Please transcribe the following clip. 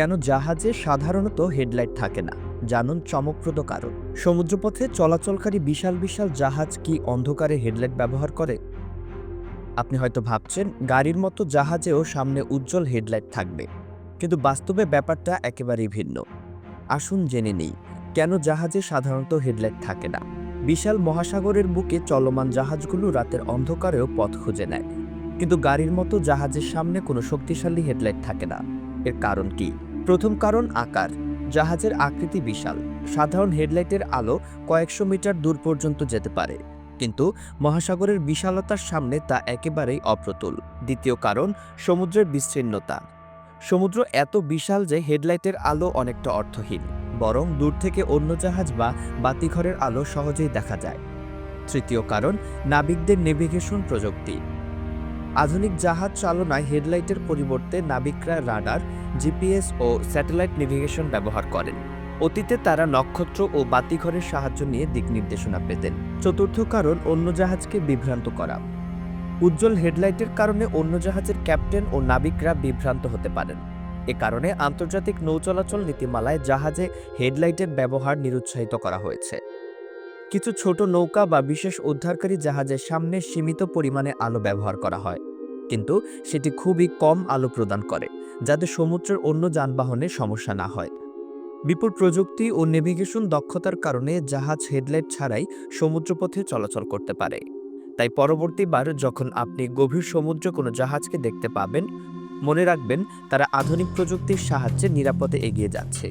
কেন জাহাজে সাধারণত হেডলাইট থাকে না? জানুন চমকপ্রদ কারণ। সমুদ্রপথে চলাচলকারী বিশাল বিশাল জাহাজ কি অন্ধকারে হেডলাইট ব্যবহার করে? আপনি হয়তো ভাবছেন, গাড়ির মতো জাহাজেও সামনে উজ্জ্বল হেডলাইট থাকবে। কিন্তু বাস্তবে ব্যাপারটা একেবারেই ভিন্ন। আসুন জেনে নেই, কেন জাহাজে সাধারণত হেডলাইট থাকে না? বিশাল মহাসাগরের বুকে চলমান জাহাজগুলো রাতের অন্ধকারেও পথ খুঁজে নেয়। কিন্তু গাড়ির মতো জাহাজের সামনে কোনো শক্তিশালী হেডলাইট থাকে না। এর কারণ কি? প্রথম কারণ আকার। জাহাজের আকৃতি বিশাল। সাধারণ হেডলাইটের আলো কয়েকশো মিটার দূর পর্যন্ত যেতে পারে। কিন্তু মহাসাগরের বিশালতার সামনে তা একেবারেই অপ্রতুল। দ্বিতীয় কারণ, সমুদ্রের বিস্তীর্ণতা। সমুদ্র এত বিশাল যে হেডলাইটের আলো অনেকটা অর্থহীন। বরং দূর থেকে অন্য জাহাজ বা বাতিঘরের আলো সহজেই দেখা যায়। তৃতীয় কারণ, নাবিকদের নেভিগেশন প্রযুক্তি। আধুনিক জাহাজ চালনায় হেডলাইটের পরিবর্তে নাবিকরা রাডার, জিপিএস ও স্যাটেলাইট নেভিগেশন ব্যবহার করেন। অতীতে তারা নক্ষত্র ও বাতিঘরের সাহায্য নিয়ে দিক নির্দেশনা পেতেন। চতুর্থ কারণ, অন্য জাহাজকে বিভ্রান্ত করা। উজ্জ্বল হেডলাইটের কারণে অন্য জাহাজের ক্যাপ্টেন ও নাবিকরা বিভ্রান্ত হতে পারেন। এ কারণে আন্তর্জাতিক নৌ চলাচল নীতিমালায় জাহাজে হেডলাইটের ব্যবহার নিরুৎসাহিত করা হয়েছে। কিছু ছোট নৌকা বা বিশেষ উদ্ধারকারী জাহাজের সামনে সীমিত পরিমাণে আলো ব্যবহার করা হয়। কিন্তু সেটি খুবই কম আলো প্রদান করে, যাতে সমুদ্রের অন্য যানবাহনে সমস্যা না হয়। বিপুল প্রযুক্তি ও নেভিগেশন দক্ষতার কারণে জাহাজ হেডলাইট ছাড়াই সমুদ্রপথে চলাচল করতে পারে। তাই পরবর্তীবার যখন আপনি গভীর সমুদ্র কোনো জাহাজকে দেখতে পাবেন, মনে রাখবেন তারা আধুনিক প্রযুক্তির সাহায্যে নিরাপদে এগিয়ে যাচ্ছে।